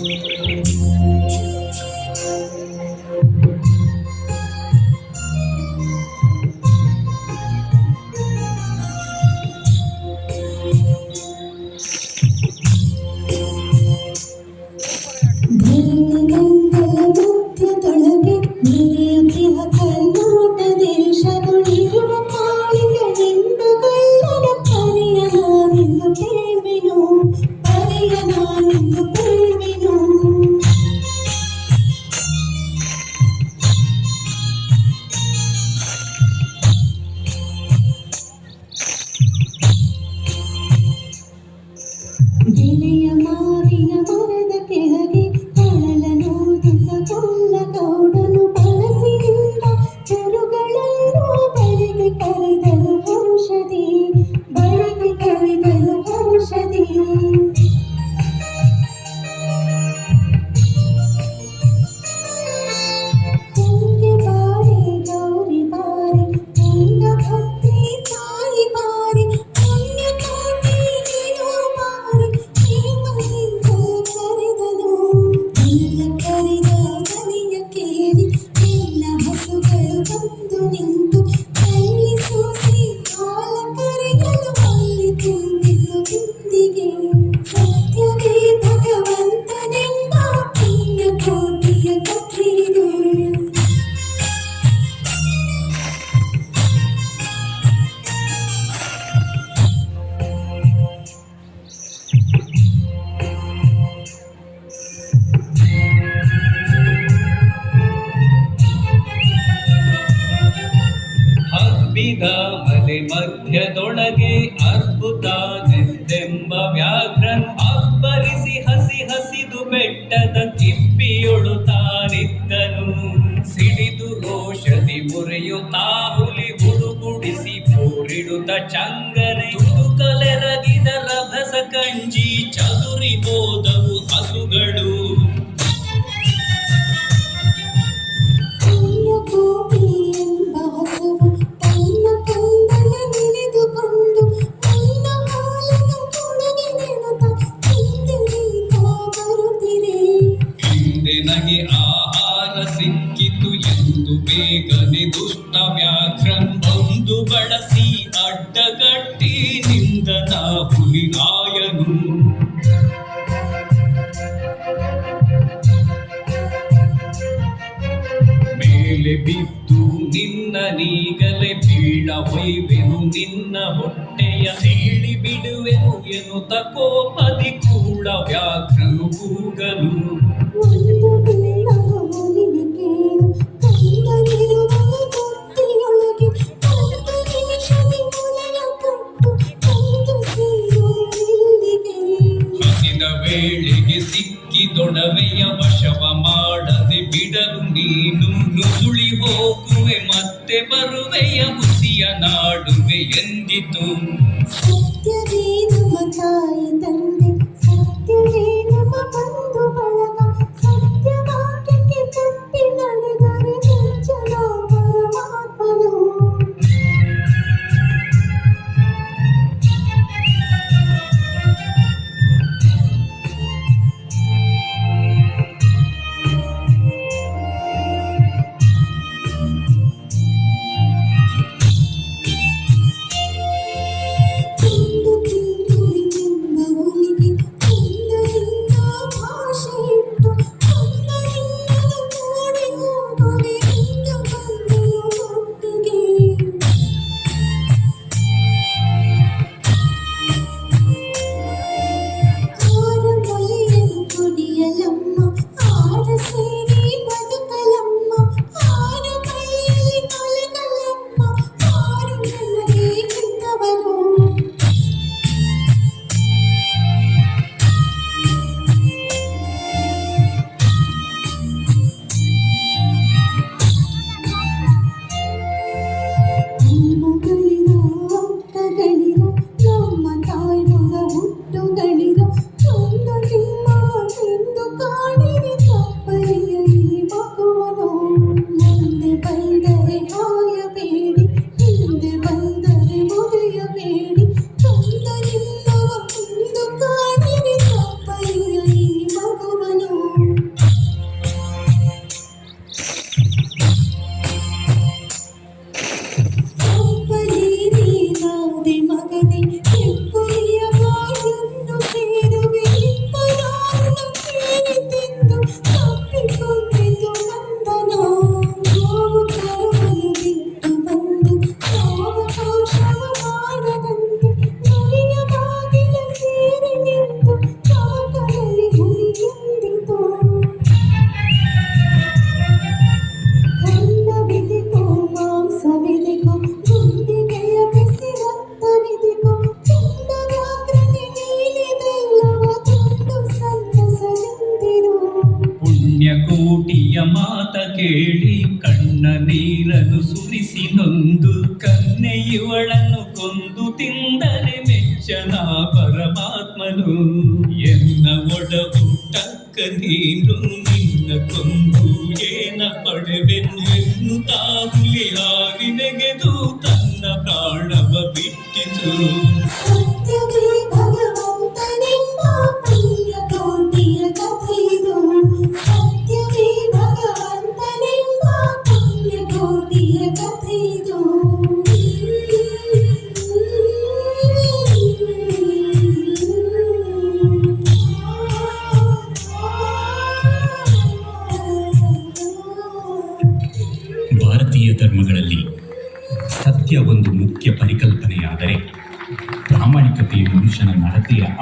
うん。ಹುಟ್ಟಿದ ಮಲೆ ಮಧ್ಯದೊಳಗೆ ಅದ್ಭುತ ನೆಂದೆಂಬ ವ್ಯಾಘ್ರನ್ ಅಬ್ಬರಿಸಿ ಹಸಿ ಹಸಿದು ಬೆಟ್ಟದ ತಿಪ್ಪಿಯೊಳುತ್ತಾನಿದ್ದನು. ಸಿಡಿದು ರೋಷದಿ ಮುರಿಯುತ್ತಾ ಹುಲಿ ಗುಡುಗುಡಿಸಿ ಬೋರಿಡುತ್ತ ಚಂದ గురువు ಮೇಲೆ ಬಿದ್ದು ನಿನ್ನ ನೀಗಲೆ ಬೀಳವೊಯ್ವೆನು ನಿನ್ನ ಹೊಟ್ಟೆಯ ಸೀಳಿ ಬಿಡುವೆನು ಎನ್ನುತ್ತ ಕೋಪದಿ ಕೂಳ ವ್ಯಾಘ್ರನು ಕೂಗಲು ಬಿಡಲು ನೀನು ನುಸುಳಿ ಹೋಗುವೆ ಮತ್ತೆ ಬರುವೆಯ ಹುಸಿಯ ನಾಡುವೆ ಎಂದಿತು. ಸತ್ಯವೇನು ಮತಾಯಿತಲ್ಲ ಮಾತ ಕೇಳಿ ಕಣ್ಣ ನೀರನ್ನು ಸುರಿಸಿ ನೊಂದು, ಕನ್ನೆ ಇವಳನ್ನು ಕೊಂದು ತಿಂದರೆ ಮೆಚ್ಚನ ಪರಮಾತ್ಮನು. ಎನ್ನ ಒಡವು ಹುಟ್ಟಕ್ಕ ನೀನು ನಿನ್ನ ಕೊಂದು, ಏನ ಪಡೆವೆನು ಎನ್ನು ತಾಗುಲಿ ಹಾರಿ ನೆಗೆದು, ತನ್ನ ಪ್ರಾಣವ ಬಿಟ್ಟಿತು. ಒಂದು ಮುಖ್ಯ ಪರಿಕಲ್ಪನೆಯಾದರೆ ಪ್ರಾಮಾಣಿಕತೆಯು ಮನುಷ್ಯನ ನಡತೆಯ